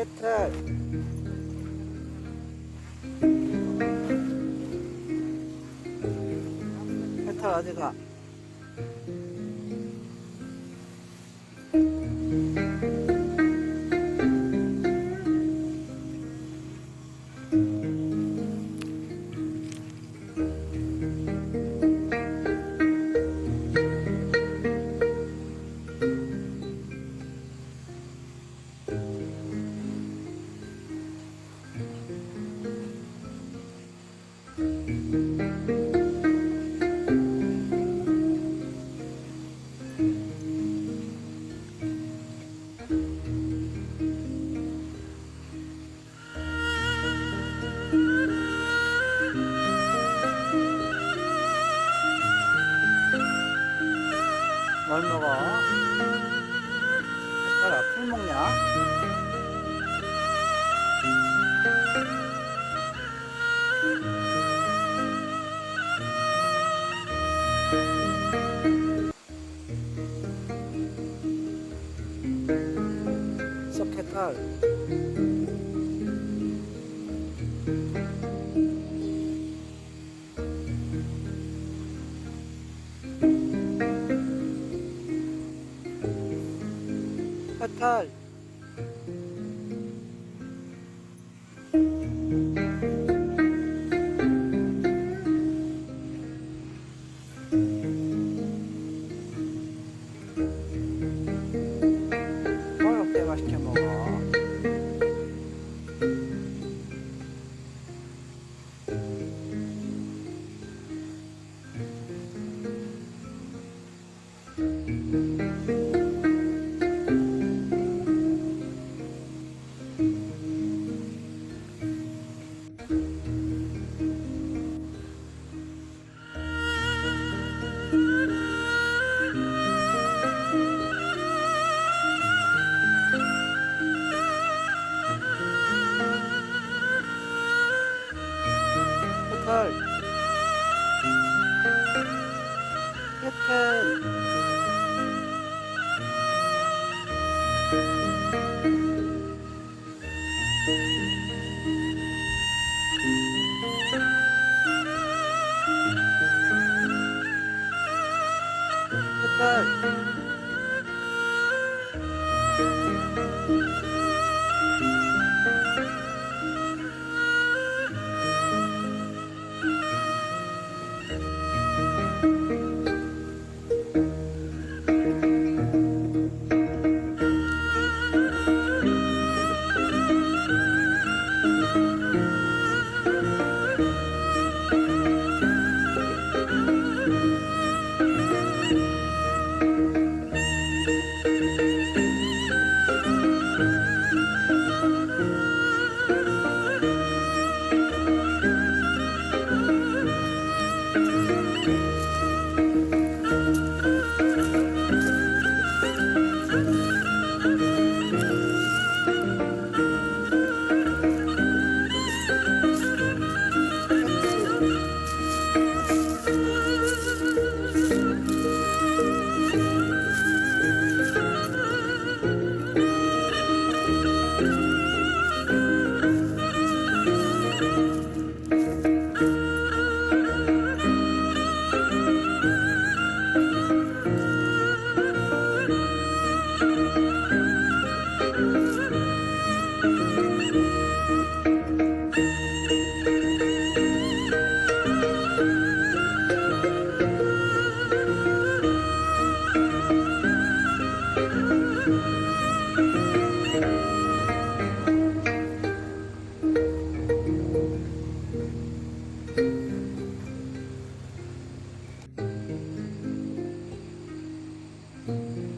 해탈 해탈 어디가 thank you 뭘 먹어? 해탈아 풀 먹냐? 썩해 해 탈 해탈 Mm-hmm.